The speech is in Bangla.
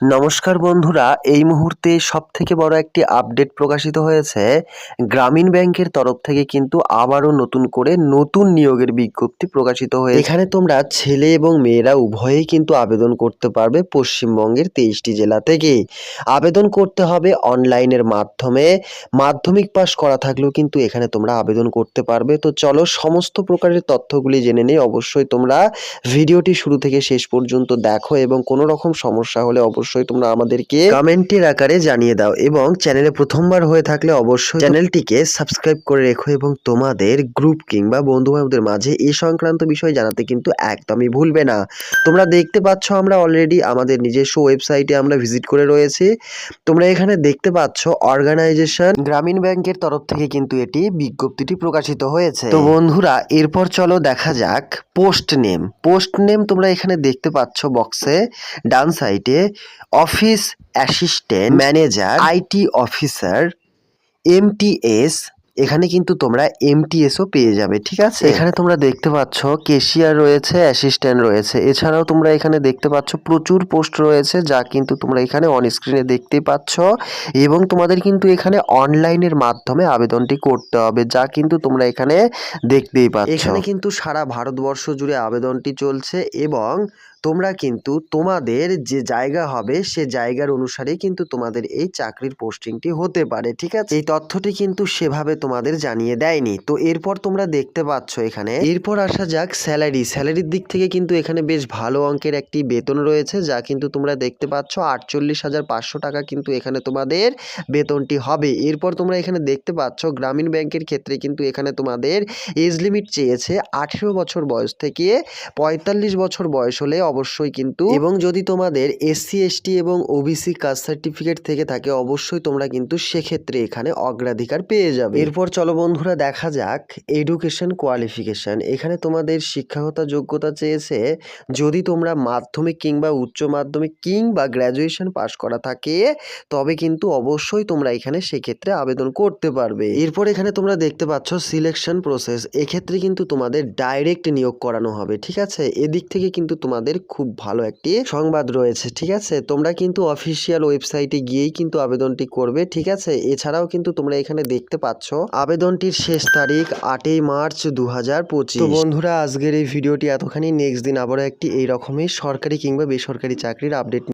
নমস্কার বন্ধুরা, এই মুহূর্তে সব থেকে বড় একটি আপডেট প্রকাশিত হয়েছে। গ্রামীণ ব্যাংকের তরফ থেকে কিন্তু আবারও নতুন করে নতুন নিয়োগের বিজ্ঞপ্তি প্রকাশিত হয়েছে। এখানে তোমরা ছেলে এবং মেয়েরা উভয়েই কিন্তু আবেদন করতে পারবে পশ্চিমবঙ্গের তেইশটি জেলা থেকে। আবেদন করতে হবে অনলাইনের মাধ্যমে। মাধ্যমিক পাস করা থাকলেও কিন্তু এখানে তোমরা আবেদন করতে পারবে। তো চলো সমস্ত প্রকারের তথ্যগুলি জেনে নেই। অবশ্যই তোমরা ভিডিওটি শুরু থেকে শেষ পর্যন্ত দেখো এবং কোনো রকম সমস্যা হলে অবশ্যই তোমরা আমাদেরকে কমেন্টের আকারে জানিয়ে দাও এবং চ্যানেলে প্রথমবার হয়ে থাকলে অবশ্যই চ্যানেলটিকে সাবস্ক্রাইব করে রেখো এবং তোমাদের গ্রুপ কিংবা বন্ধু বান্ধবদের মাঝে এই সংক্রান্ত বিষয় জানাতে কিন্তু একদমই ভুলবে না। তোমরা দেখতে পাচ্ছ আমরা অলরেডি আমাদের নিজস্ব ওয়েবসাইটে আমরা ভিজিট করে রয়েছি। তোমরা এখানে দেখতে পাচ্ছ অর্গানাইজেশন গ্রামীণ ব্যাংকের তরফ থেকে কিন্তু এটি বিজ্ঞপ্তিটি প্রকাশিত হয়েছে। তো বন্ধুরা এরপর চলো দেখা যাক পোস্ট নেম পোস্ট নেম তোমরা এখানে দেখতে পাচ্ছ বক্সে ডান সাইডে office assistant manager IT officer MTS এখানে কিন্তু তোমরা এমটিএসও পেয়ে যাবে, ঠিক আছে? এখানে তোমরা দেখতে পাচ্ছ কেশিয়ার রয়েছে, অ্যাসিস্ট্যান্ট রয়েছে। এছাড়াও তোমরা এখানে দেখতে পাচ্ছ প্রচুর পোস্ট রয়েছে, যা কিন্তু তোমরা এখানে অন স্ক্রিনে দেখতে পাচ্ছ। এবং তোমাদের কিন্তু এখানে অনলাইনের মাধ্যমে আবেদনটি করতে হবে, যা কিন্তু তোমরা এখানে দেখতেই পাচ্ছ। এখানে কিন্তু সারা ভারতবর্ষ জুড়ে আবেদনটি চলছে এবং তোমরা কিন্তু তোমাদের যে জায়গা হবে, সে জায়গার অনুসারে কিন্তু তোমাদের এই চাকরির পোস্টিংটি হতে পারে, ঠিক আছে? এই তথ্যটি কিন্তু সেভাবে তোমাদের জানিয়ে দেয়নি। তো এরপর তোমরা দেখতে পাচ্ছ এখানে, এরপর আসা যাক স্যালারি। স্যালারির দিক থেকে কিন্তু এখানে বেশ ভালো অঙ্কের একটি বেতন রয়েছে, যা কিন্তু তোমরা দেখতে পাচ্ছ আটচল্লিশ হাজার পাঁচশো টাকা কিন্তু এখানে তোমাদের বেতনটি হবে। এরপর তোমরা এখানে দেখতে পাচ্ছ গ্রামীণ ব্যাংকের ক্ষেত্রে কিন্তু এখানে তোমাদের এজ লিমিট চেয়েছে আঠেরো বছর বয়স থেকে পঁয়তাল্লিশ বছর বয়স হলে অবশ্যই কিন্তু এবং যদি তোমাদের এসসি, এসটি এবং ওবিসি কাস্ট সার্টিফিকেট থেকে থাকে, অবশ্যই তোমরা কিন্তু সেক্ষেত্রে এখানে অগ্রাধিকার পেয়ে যাবে। এরপর চলো বন্ধুরা, দেখা যাক এডুকেশন কোয়ালিফিকেশন এখানে তোমাদের শিক্ষাগত যোগ্যতা চেয়েছে, যদি তোমরা মাধ্যমিক কিংবা উচ্চ মাধ্যমিক কিংবা গ্র্যাজুয়েশন পাশ করা থাকে, তবে কিন্তু অবশ্যই তোমরা এখানে সেক্ষেত্রে আবেদন করতে পারবে। এরপর এখানে তোমরা দেখতে পাচ্ছ সিলেকশন প্রসেস এক্ষেত্রে কিন্তু তোমাদের ডাইরেক্ট নিয়োগ করানো হবে, ঠিক আছে? এদিক থেকে কিন্তু তোমাদের খুব ভালো একটি সংবাদ রয়েছে, ঠিক আছে? তোমরা কিন্তু অফিসিয়াল ওয়েবসাইটে গিয়েই কিন্তু আবেদনটি করবে, ঠিক আছে? এছাড়াও কিন্তু তোমরা এখানে দেখতে পাচ্ছ, আবেদনটির শেষ তারিখ আটই মার্চ দু হাজার পঁচিশ বন্ধুরা, আজকের এই ভিডিওটি এতখানি। নেক্সট দিন আবারও একটি এইরকমই সরকারি কিংবা বেসরকারি চাকরির আপডেট